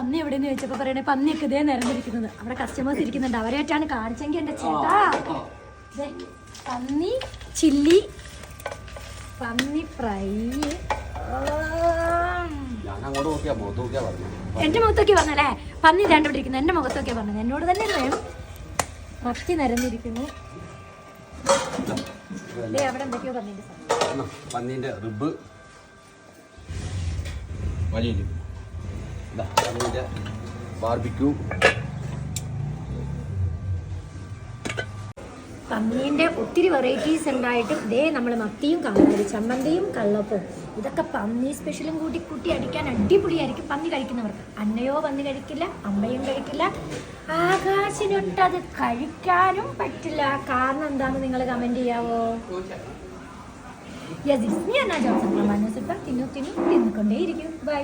പന്നി എവിടെയെന്ന് ചോദിച്ചപ്പോ പറയണേ പന്നിയൊക്കെ ഇതേ നിരന്നിരിക്കുന്നത്. അവിടെ കസ്റ്റമേഴ്സ് ഇരിക്കുന്നുണ്ട്. അവരായിട്ടാണ് കാണിച്ചെങ്കിൽ എന്റെ ചേട്ടാ. പന്നി ചില്ലി പന്നി ഫ്രൈ. എന്റെ മുഖത്തൊക്കെ പറഞ്ഞല്ലേ? പന്നി രണ്ടുപിടിക്കുന്നു എന്റെ മുഖത്തൊക്കെ പറഞ്ഞത് എന്നോട് തന്നെ വേണം മത്തി നിരന്നിരിക്കുന്നു. അവിടെ എന്തൊക്കെയോ പന്നിന്റെ പന്നീന്റെ റിബ്. വലിയ പന്നീന്റെ ബാർബിക്യൂ. പന്നീന്റെ ഒത്തിരി വെറൈറ്റീസ് ഉണ്ടായിട്ടും ഇതേ നമ്മൾ മത്തിയും കള്ളപ്പടി ചമ്മന്തിയും കള്ളപ്പവും. ഇതൊക്കെ പന്നി സ്പെഷ്യലും കൂട്ടി കൂട്ടി അടിക്കാൻ അടിപൊളിയായിരിക്കും പന്നി കഴിക്കുന്നവർക്ക്. അന്നയോ പന്നി കഴിക്കില്ല അമ്മയും കഴിക്കില്ല. ആകാശിനൊട്ടത് കഴിക്കാനും പറ്റില്ല. കാരണം എന്താണെന്ന് നിങ്ങൾ കമന്റ് ചെയ്യാവോ? യെസ് ഞാൻ ജോസഫ് തിന്നു തിന്നു തിന്നുകൊണ്ടേയിരിക്കും. ബൈ